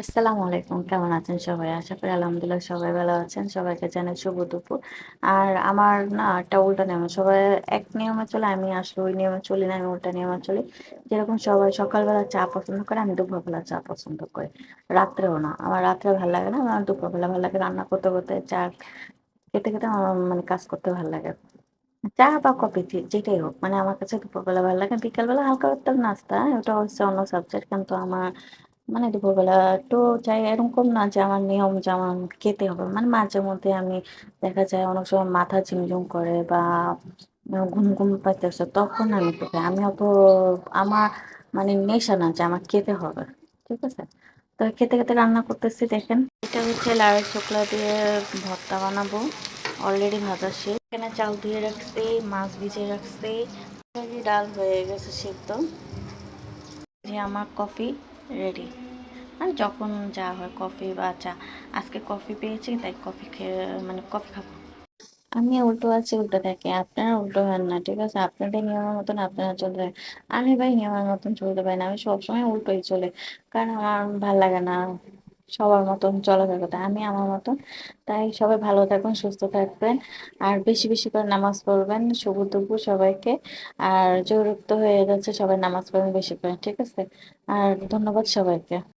আসসালামু আলাইকুম, কেমন আছেন সবাই? আশা করি আলহামদুলিল্লাহ সবাই ভালো আছেন। সবাইকে জানাই শুভ দুপুর। আর আমার না একটা উল্টা নিয়ম, সবাই এক নিয়মে চলে, আমি আসলে ওই নিয়মে চলি না, আমি উল্টা নিয়মে চলি। যেরকম সবাই সকালবেলা চা পছন্দ করে, আমি দুপুরবেলা চা পছন্দ করি। রাত্রেও না, আমার রাত্রে ভালো লাগে না, আমার দুপুরবেলা ভালো লাগে রান্না করতে করতে চা খেতে খেতে আমার মানে কাজ করতে ভালো লাগে। চা বা কফি যেটাই হোক মানে আমার কাছে দুপুরবেলা ভালো লাগে, বিকালবেলা হালকা একটা নাস্তা ওটা হচ্ছে অন্য সাবজেক্ট কিন্তু আমার মানে দুপুরবেলা একটু চাই এরকম না যে আমার নিয়ম যেমন খেতে হবে। মানে মাঝে মধ্যে আমি দেখা যায় অনেক সময় মাথা ঝিমঝিম করে বা ঘুম ঘুম পাইতেছে, তখন আমি তো খাই। আমি অত আমার মানে নেশা না যে আমার খেতে হবে, ঠিক আছে? তো খেতে খেতে রান্না করতেছি, দেখেন। এটা হচ্ছে লাল শুকলা দিয়ে ভর্তা বানাবো অলরেডি ভাজা শেষ। এখানে চাল দিয়ে রাখছি, মাছ ভিজে রাখছি। ডাল হয়ে গেছে সিদ্ধ। যে আমার কফি রেডি আর যখন যা হয় কফি বা চা, আজকে কফি পেয়েছি, তাই কফি খেয়ে মানে কফি খাব। আমি উল্টো আছি, উল্টো থাকি। আপনারা উল্টো হন না, ঠিক আছে? আপনাদের নিয়মের মতন আপনারা চলতে। আমি ভাই নিয়মের মতন চলতে পারি না, আমি সবসময় উল্টোই চলে। কারণ আমার ভালো লাগে না। সবার মতন চলা চলাফেরা আমি আমার মতন। তাই সবাই ভালো থাকবেন সুস্থ থাকবেন। আর বেশি বেশি করে নামাজ পড়বেন শুভ দুপুর সবাইকে। আর জোরুক্ত হয়ে যাচ্ছে, সবাই নামাজ পড়বেন বেশি করে, ঠিক আছে? আর ধন্যবাদ সবাইকে।